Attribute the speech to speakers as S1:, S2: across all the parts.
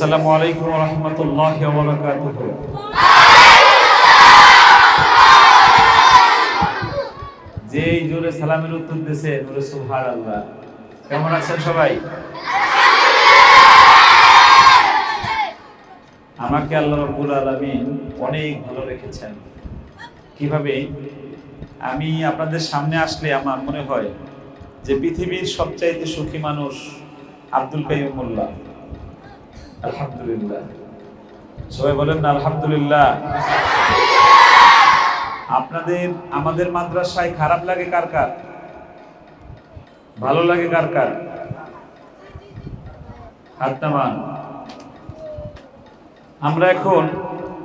S1: আসসালামু আলাইকুম রহমতুল্লাহ যে জোরে সালামের উত্তর দিছে নূরে সুবহান আল্লাহ কেমন আছেন সবাই? আমাকে আল্লাহ রব্বুল আলামিন অনেক ভালো রেখেছেন। কীভাবে? আমি আপনাদের সামনে আসলে আমার মনে হয় যে পৃথিবীর সবচাইতে সুখী মানুষ আব্দুল কাইয়ুম মোল্লা। আলহামদুলিল্লাহ। সবাই বলেন না, আলহামদুলিল্লাহ। আপনাদের, আমাদের মাদ্রাসায় খারাপ লাগে কার কার? ভালো লাগে কার কার? হাত আমরা এখন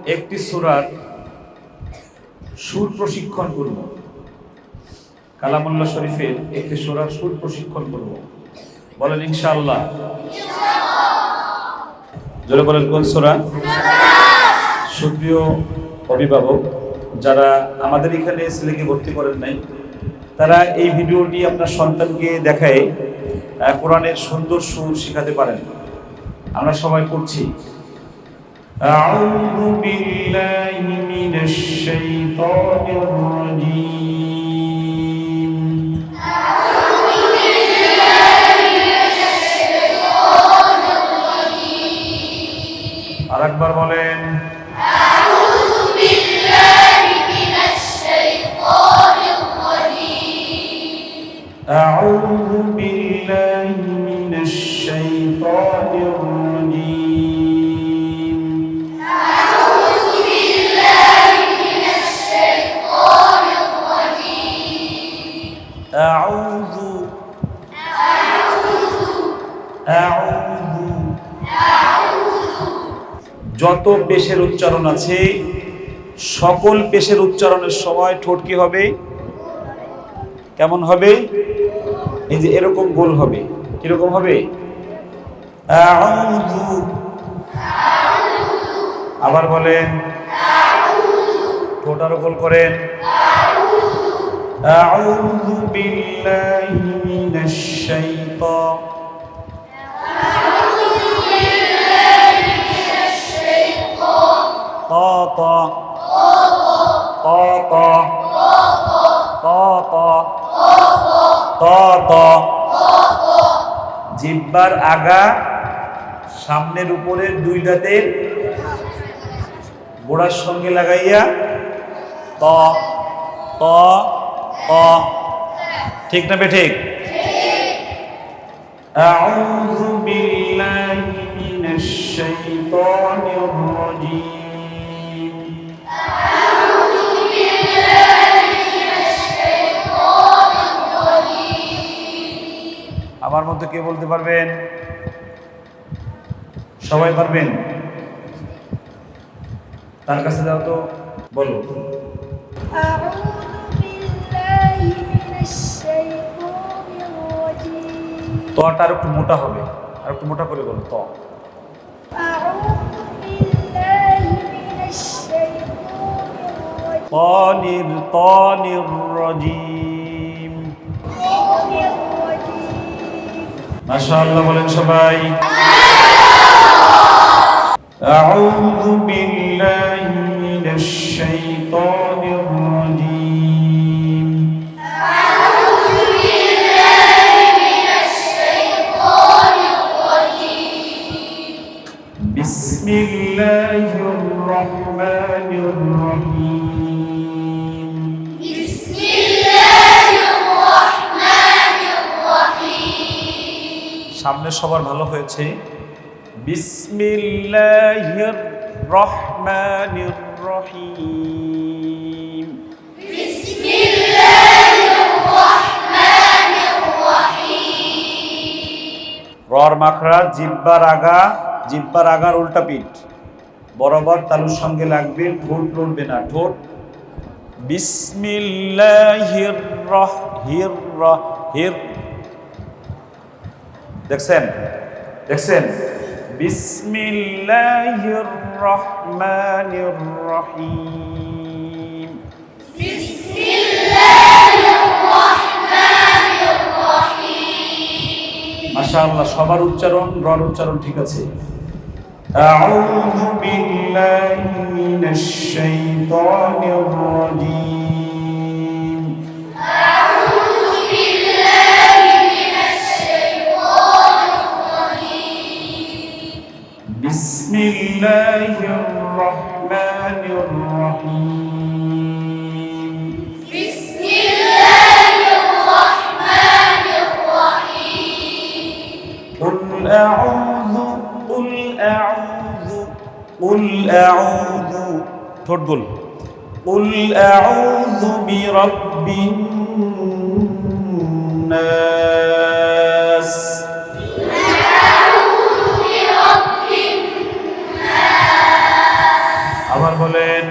S1: একটি সুরার সুর প্রশিক্ষণ করব। কালামুল্লাহ শরীফের একটি সুরার সুর প্রশিক্ষণ করব। বলেন, ইনশাআল্লাহ। জোরে বলেন কোন সুরা সুপ্রিয় অভিভাবক যারা আমাদের এখানে ছেলেকে ভর্তি করেন নাই তারা এই ভিডিওটি আপনার সন্তানকে দেখায় আহ, কোরআনের সুন্দর সুর শেখাতে পারেন আমরা সবাই করছি أعوذ بالله من الشيطان الرجيم আকবর বলেন। পেশের উচ্চারণ আছে। সকল পেশের উচ্চারণের সময় ঠোঁট কি হবে? কেমন হবে? এই যে এরকম গোল হবে। কীরকম হবে? আবার বলেন, ঠোঁট আরও গোল করেন। আউযু বিল্লাহি মিনাশ শাইতান। জিব্বার আগা সামনের উপরের দুইটাতে গোড়ার সঙ্গে লাগাইয়া ত ত ত ঠিক না বেঠিক أعوذ মধ্যে কে বলতে পারবেন সবাই পারবেন তার কাছে যাও তো বলো
S2: أعوذ بالله من الشيطان الرجيم
S1: তটা আর একটু মোটা হবে আর একটু মোটা করে বলো ত
S2: أعوذ بالله من الشيطان الرجيم
S1: طانر طانر رجيم মাশাআল্লাহ বলেন সবাই أعوذ بالله من الشيطان সামনে সবার ভালো হয়েছে। বিসমিল্লাহির রহমানির রহিম রর মাখরা জিব্বার আগা জিব্বার আগার উল্টা পিঠ। বরাবর তালুর সঙ্গে লাগবে ঠোঁট লড়বে না ঠোঁট। বিসমিল্লাহির রহির রহির দেখছেন? দেখছেন? বিসমিল্লাহির রহমানির রহিম মাশাআল্লাহ সবার উচ্চারণ রর উচ্চারণ ঠিক আছে। আউযু বিল্লাহি মিনাশ শাইতানির রাজীম। الله الرحمن الرحيم.
S2: بسم الله الرحمن الرحيم.
S1: قل أعوذ قل أعوذ قل أعوذ. تفضل قل أعوذ برب الناس. বলেন।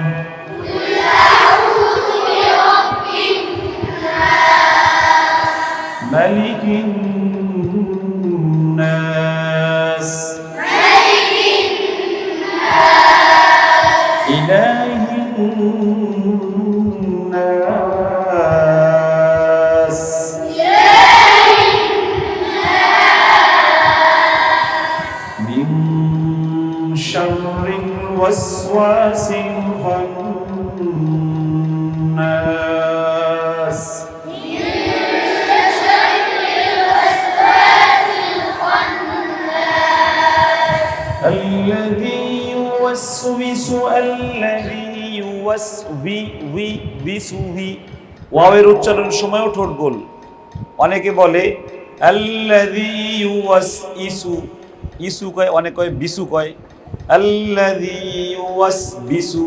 S1: মালিকিন الذي يوسوس الذي يوسوس ওয়াওয়ের উচ্চারণ সময়ও ঠোঁট গোল অনেকে বলে আল্লাযী ইউওয়াসইসু ইসু কয় অনেক কয় বিসু কয় আল্লাযী ইউওয়াসবিসু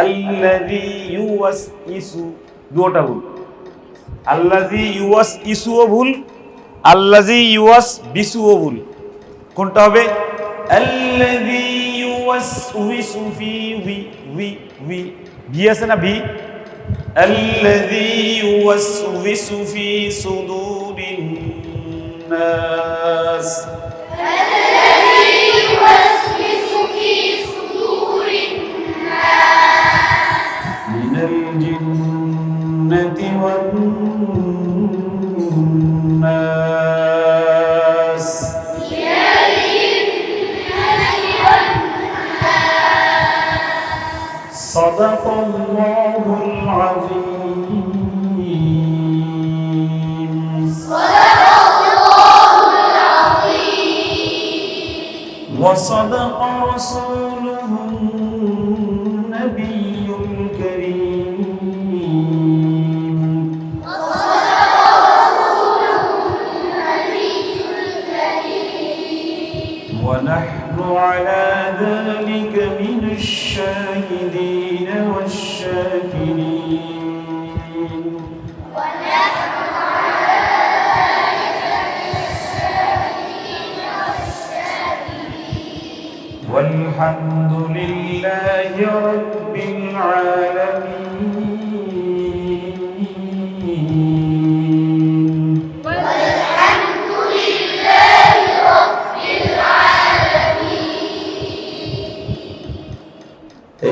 S1: আল্লাযী ইউওয়াসইসু দুটোটা ভুল আল্লাযী ইউওয়াসইসুও ভুল আল্লাযী ইউওয়াসবিসুও ভুল কোনটা হবে আল্লাযী ইউওয়াসউইসু ফি উই উই উই ভি আছে না ভি আল্লাযী ইউওয়াসউইসু ফি সুদুরিন নাস وصدق رسوله النبي الكريم. ونحن على ذلك من الشاهدين.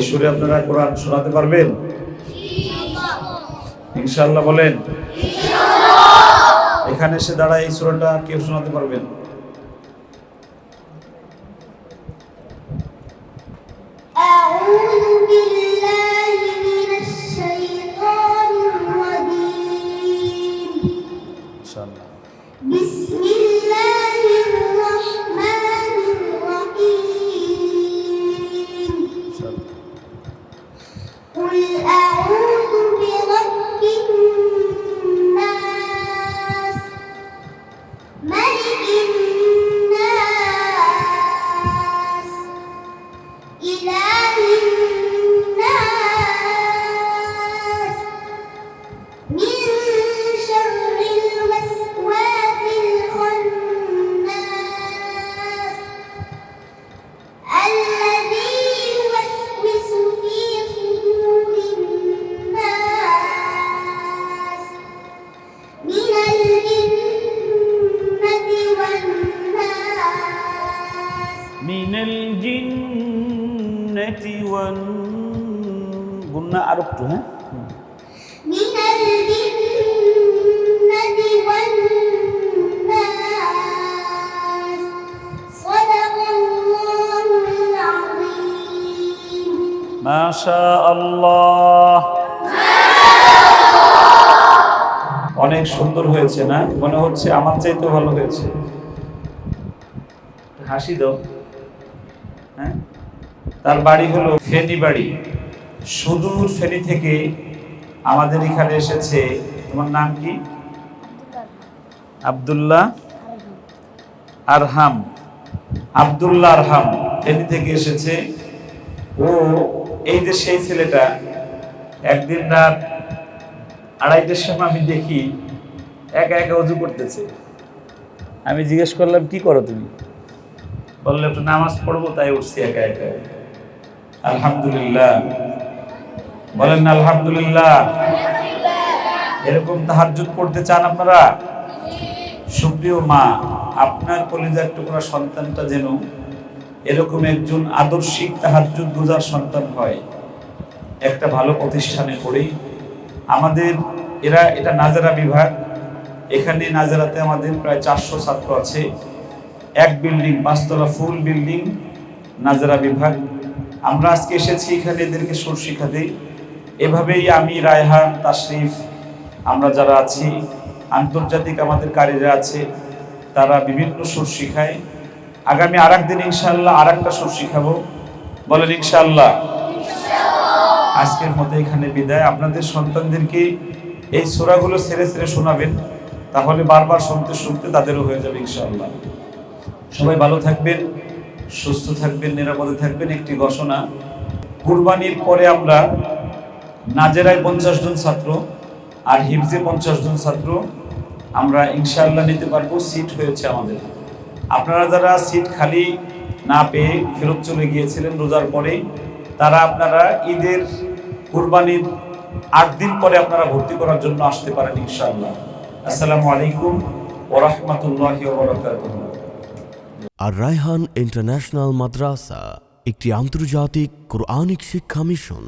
S1: সুরে আপনারা কোরআন শোনাতে পারবেন। ইনশাল্লাহ বলেন। এখানে এসে দাঁড়ায় এই সুরাটা কেউ শোনাতে পারবেন।
S2: আর
S1: একটু হ্যাঁ অনেক সুন্দর হয়েছে, না? মনে হচ্ছে আমার চাইতে ভালো হয়েছে। হাসি দাও। হ্যাঁ? তার বাড়ি হলো ফেনি বাড়ি। সুদূর ফেনী থেকে আমাদের এখানে এসেছে, তোমার নাম কি? আবদুল্লাহ আরহাম। আব্দুল্লাহ আরহাম ফেনী থেকে এসেছে। ও, এই যে সেই ছেলেটা, একদিন রাত আড়াইটার সময় আমি দেখি একা একা উজু করতেছে। আমি জিজ্ঞেস করলাম, কি করো তুমি? বললে, একটু নামাজ পড়ব, তাই উঠছি একা একা আলহামদুলিল্লাহ। বলেন না আলহামদুলিল্লাহ। এরকম তাহাজ্জুদ পড়তে চান আপনারা? সুপ্রিয় মা, আপনার কলিজার টুকরা সন্তানটা যেন এরকম একজন আদর্শিক তাহাজ্জুদ গুজার সন্তান হয়। একটা ভালো প্রতিষ্ঠানে পড়েই আমাদের, এরা এটা নাজারা বিভাগ। এখানে নাজারাতে আমাদের প্রায় চারশো ছাত্র আছে। এক বিল্ডিং, পাঁচতলা ফুল বিল্ডিং, নাজারা বিভাগ। আমরা আজকে এসেছি এখানে এদেরকে সুর শিখাতে। এভাবেই আমি রায়হান তাশরিফ আমরা যারা আছি আন্তর্জাতিক আমাদের কারীরা আছে তারা বিভিন্ন সুর শিখায়। আগামী আর একদিন ইনশাল্লাহ আর একটা সুর শিখাবো। বলেন ইনশাল্লাহ আজকের মতো এখানে বিদায়। আপনাদের সন্তানদেরকে এই সোরাগুলো ছেড়ে ছেড়ে শোনাবেন তাহলে বারবার শুনতে শুনতে তাদেরও হয়ে যাবে ইনশাআল্লাহ। সবাই ভালো থাকবেন সুস্থ থাকবেন নিরাপদে থাকবেন একটি ঘোষণা। কুরবানির পরে আমরা নাজেরায় পঞ্চাশ জন ছাত্র আর হিফজে পঞ্চাশ জন ছাত্র, আমরা ইনশাআল্লাহ নিতে পারব, সিট হয়েছে আমাদের। আপনারা যারা সিট খালি না পেয়ে ফেরত চলে গিয়েছিলেন রোজার পরে, তারা আপনারা ঈদের কুরবানির আট দিন পরে আপনারা ভর্তি করার জন্য আসতে পারেন ইনশাআল্লাহ। আসসালামু আলাইকুম ওরহমতুল্লাহি
S3: আর রায়হান ইন্টারন্যাশনাল মাদ্রাসা, একটি আন্তর্জাতিক কোরআনিক শিক্ষা মিশন।